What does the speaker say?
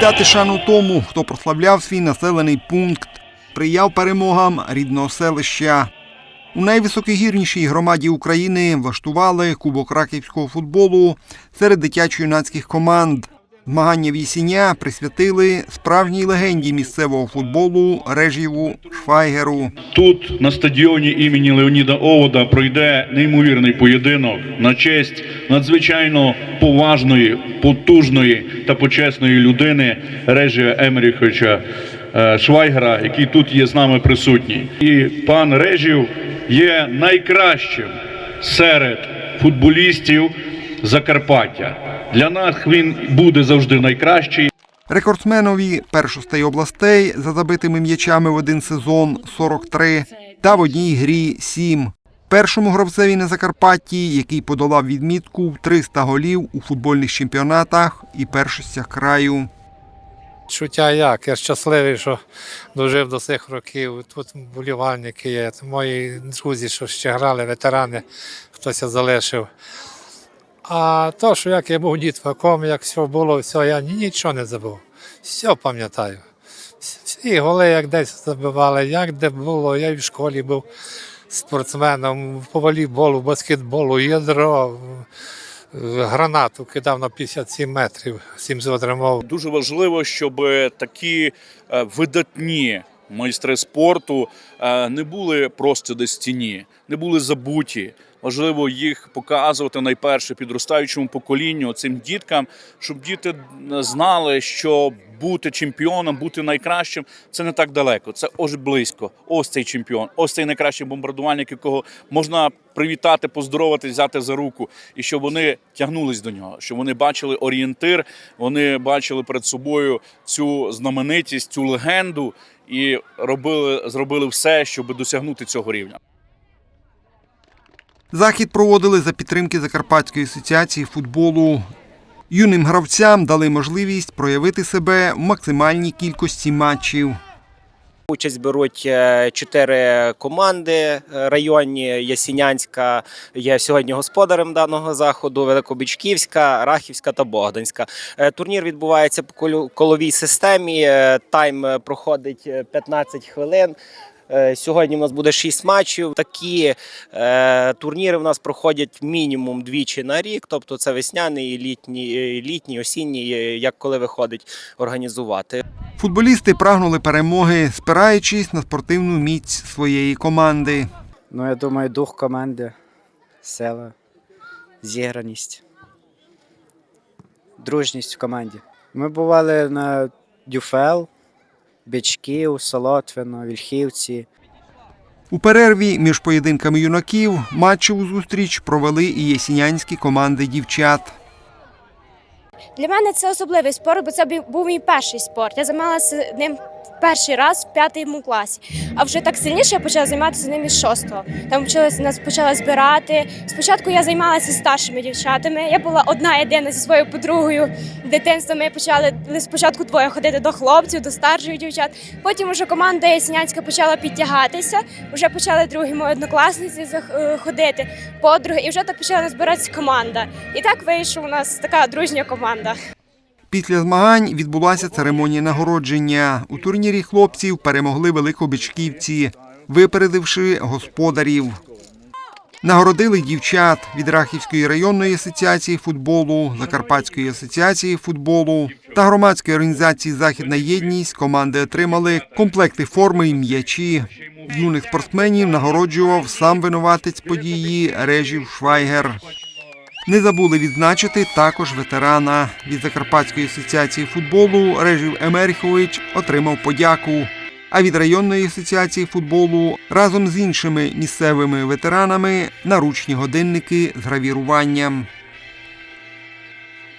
віддати шану тому, хто прославляв свій населений пункт, прияв перемогам рідного селища. У найвисокогірнішій громаді України влаштували Кубок раківського футболу серед дитячо-юнацьких команд. Змагання вісіння присвятили справжній легенді місцевого футболу Режіву Швайгеру. Тут на стадіоні імені Леоніда Овода пройде неймовірний поєдинок на честь надзвичайно поважної, потужної та почесної людини Режія Емеріховича е, Швайгера, який тут є з нами присутній. І пан Режів є найкращим серед футболістів Закарпаття. Для нас він буде завжди найкращий. Рекордсменові першостей областей за забитими м'ячами в один сезон 43 та в одній грі 7. Першому гравцеві на Закарпатті, який подолав відмітку в 300 голів у футбольних чемпіонатах і першостях краю. Чуття як? Я щасливий, що дожив до цих років. Тут болівальники є, мої друзі, що ще грали, ветерани, хтось залишив. А то, що як я був дітваком, як все було, все, я нічого не забув. Все пам'ятаю. Всі голи, як десь забивали, як де було, я і в школі був спортсменом по волейболу, баскетболу, ядро, гранату кидав на 57 метрів, 700 ремов. Дуже важливо, щоб такі е, видатні майстри спорту е, не були просто на стіні, не були забуті. Важливо їх показувати найперше підростаючому поколінню, цим діткам, щоб діти знали, що бути чемпіоном, бути найкращим це не так далеко. Це ось близько. Ось цей чемпіон, ось цей найкращий бомбардувальник, якого можна привітати, поздоровати, взяти за руку, і щоб вони тягнулись до нього, щоб вони бачили орієнтир, вони бачили перед собою цю знаменитість, цю легенду, і робили, зробили все, щоб досягнути цього рівня. Захід проводили за підтримки Закарпатської асоціації футболу. Юним гравцям дали можливість проявити себе в максимальній кількості матчів. Участь беруть е, чотири команди е, районні. Ясінянська є сьогодні господарем даного заходу, Великобічківська, Рахівська та Богданська. Е, Турнір відбувається по коловій системі. Тайм проходить е, 15 хвилин. Е, Сьогодні у нас буде 6 матчів. Такі е, турніри в нас проходять мінімум двічі на рік, тобто це весняний, літній, е, літній, осінній, е, як коли виходить організувати. Футболісти прагнули перемоги, спираючись на спортивну міць своєї команди. Ну, я думаю, дух команди, сила, зіграність, дружність в команді. Ми бували на Дюфел, Бичків, Солотвино, Вільхівці. У перерві між поєдинками юнаків матчеву зустріч провели і ясінянські команди дівчат. Для мене це особливий спорт, бо це був мій перший спорт. Я займалася ним перший раз в п'ятому класі. А вже так сильніше я почала займатися ним із шостого. Там почалася нас почала збирати. Спочатку я займалася старшими дівчатами. Я була одна єдина зі своєю подругою дитинства. Ми почали спочатку двоє ходити до хлопців, до старших дівчат. Потім уже команда Ясінянська почала підтягатися. Вже почали другі мої однокласниці е, ходити, подруги, і вже так почала збиратися команда. І так вийшла у нас така дружня команда. Після змагань відбулася церемонія нагородження. У турнірі хлопців перемогли великобічківці, випередивши господарів. Нагородили дівчат від Рахівської районної асоціації футболу, Закарпатської асоціації футболу та громадської організації Західна єдність. Команди отримали комплекти форми і м'ячі. Юних спортсменів нагороджував сам винуватець події Режів Швайгер. Не забули відзначити також ветерана від Закарпатської асоціації футболу Режів Емерхович отримав подяку. А від районної асоціації футболу разом з іншими місцевими ветеранами наручні годинники з гравіруванням.